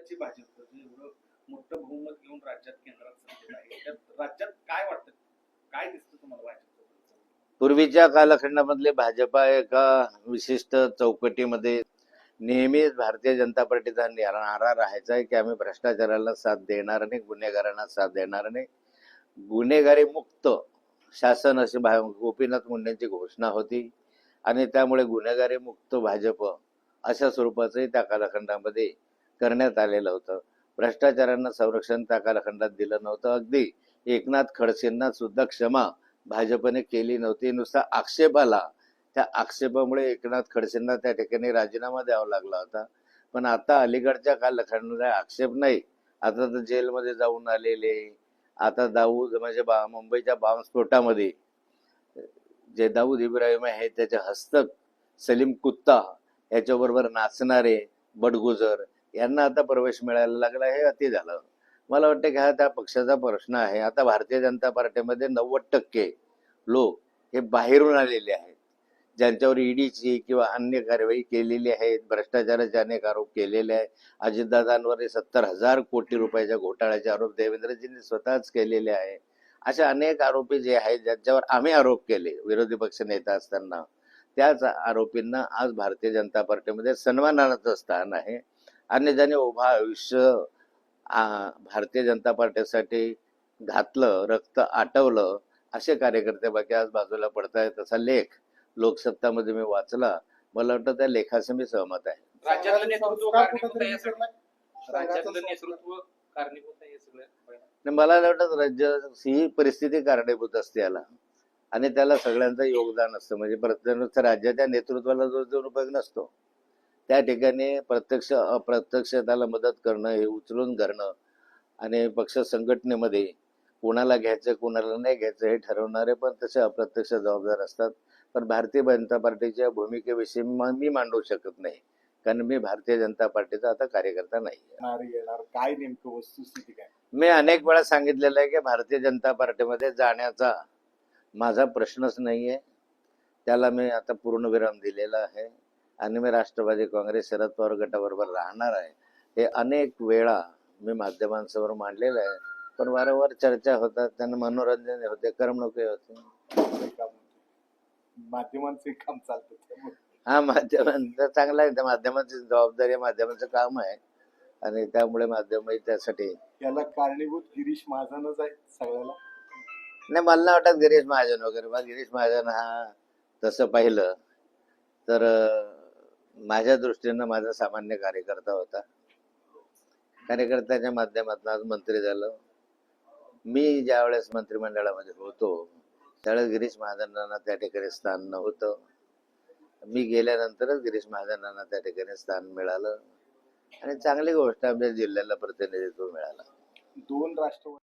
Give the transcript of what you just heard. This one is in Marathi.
आताची भाजप एवढं मोठं बहुमत घेऊन राज्यात केंद्रात सत्तेत आहे. त्यात राज्यात काय वाटतं? काय दिसतं तुम्हाला भाजप पूर्वीच्या कालखंडामधले भाजपा एका विशिष्ट चौकटीमध्ये नेहमीच भारतीय जनता पार्टीचा नारा राहायचा आहे की आम्ही भ्रष्टाचाराला साथ देणार नाही गुन्हेगारांना साथ देणार नाही. गुन्हेगारी मुक्त शासन अशी भा गोपीनाथ मुंडेंची घोषणा होती आणि त्यामुळे गुन्हेगारी मुक्त भाजप अशा स्वरूपाचंही त्या कालखंडामध्ये करण्यात आलेलं होतं. भ्रष्टाचारांना संरक्षण त्या कालखंडात दिलं नव्हतं. अगदी एकनाथ खडसेंना सुद्धा क्षमा भाजपने केली नव्हती. नुसता आक्षेप आला त्या आक्षेपामुळे एकनाथ खडसेंना त्या ठिकाणी राजीनामा द्यावा लागला होता. पण आता अलीकडच्या कालखंडात आक्षेप नाही. आता तर जेलमध्ये जाऊन आलेले. आता दाऊद म्हणजे बा मुंबईच्या बॉम्बस्फोटामध्ये जे दाऊद इब्राहिम आहे त्याचे हस्तक सलीम कुत्ता याच्याबरोबर नाचणारे बडगुजर यांना आता प्रवेश मिळायला लागला हे अति झालं. मला वाटतं की हा त्या पक्षाचा प्रश्न आहे. आता भारतीय जनता पार्टीमध्ये नव्वद टक्के लोक हे बाहेरून आलेले आहेत. ज्यांच्यावर ईडीची किंवा अन्य कारवाई केलेली आहे भ्रष्टाचाराचे अनेक आरोप केलेले आहे अजितदादांवर सत्तर हजार कोटी रुपयाच्या घोटाळ्याचे आरोप देवेंद्रजींनी स्वतःच केलेले आहे. अशा अनेक आरोपी जे आहेत ज्यांच्यावर आम्ही आरोप केले विरोधी पक्ष नेता असताना त्याच आरोपींना आज भारतीय जनता पार्टीमध्ये सन्मानाचं स्थान आहे. आणि ज्याने उभा आयुष्य भारतीय जनता पार्टीसाठी घातलं रक्त आटवलं असे कार्यकर्ते बाकी आज बाजूला पडतायत तसा लेख लोकसत्तामध्ये मी वाचला. मला वाटतं त्या लेखाशी मी सहमत आहे. मला वाटत राज्य ही परिस्थिती कारणीभूत असते याला. आणि त्याला सगळ्यांचं योगदान असतं. म्हणजे प्रत्येक राज्याच्या नेतृत्वाला जो जो उपयोग नसतो. त्या ठिकाणी प्रत्यक्ष अप्रत्यक्ष त्याला मदत करणं हे उचलून करणं आणि पक्ष संघटनेमध्ये कोणाला घ्यायचं कोणाला नाही घ्यायचं हे ठरवणारे पण तसे अप्रत्यक्ष जबाबदार असतात. पण भारतीय जनता पार्टीच्या भूमिकेविषयी म- मांडू शकत नाही. कारण मी भारतीय जनता पार्टीचा आता कार्यकर्ता नाही काय नेमकं वस्तुस्थिती काय? मी अनेक वेळा सांगितलेलं आहे की भारतीय जनता पार्टीमध्ये जाण्याचा माझा प्रश्नच नाहीये. त्याला मी आता पूर्णविराम दिलेला आहे. आणि मी राष्ट्रवादी काँग्रेस शरद पवार गटाबरोबर राहणार आहे. हे अनेक वेळा मी माध्यमांसमोर मांडलेलं आहे. पण वारंवार चर्चा होतात त्यांना मनोरंजन होते करमणुकी होते. हे माध्यमांचे काम चालतं हा माध्यमांचं चांगलं आहे. त्या माध्यमाची जबाबदारी माध्यमाचं काम आहे. आणि त्यामुळे माध्यम त्यासाठी. याला कारणीभूत गिरीश महाजनच आहे सगळ्याला. नाही मला नाही वाटत गिरीश महाजन वगैरे. गिरीश महाजन हा तसं पाहिलं तर माझ्या दृष्टीनं माझा सामान्य कार्यकर्ता होता. कार्यकर्त्याच्या माध्यमातून आज मंत्री झालं. मी ज्यावेळेस मंत्रिमंडळामध्ये होतो त्यावेळेस गिरीश महाजनांना त्या ठिकाणी स्थान नव्हतं. मी गेल्यानंतरच गिरीश महाजनांना त्या ठिकाणी स्थान मिळालं. आणि चांगली गोष्ट आमच्या जिल्ह्याला प्रतिनिधित्व मिळालं. दोन राष्ट्रवादी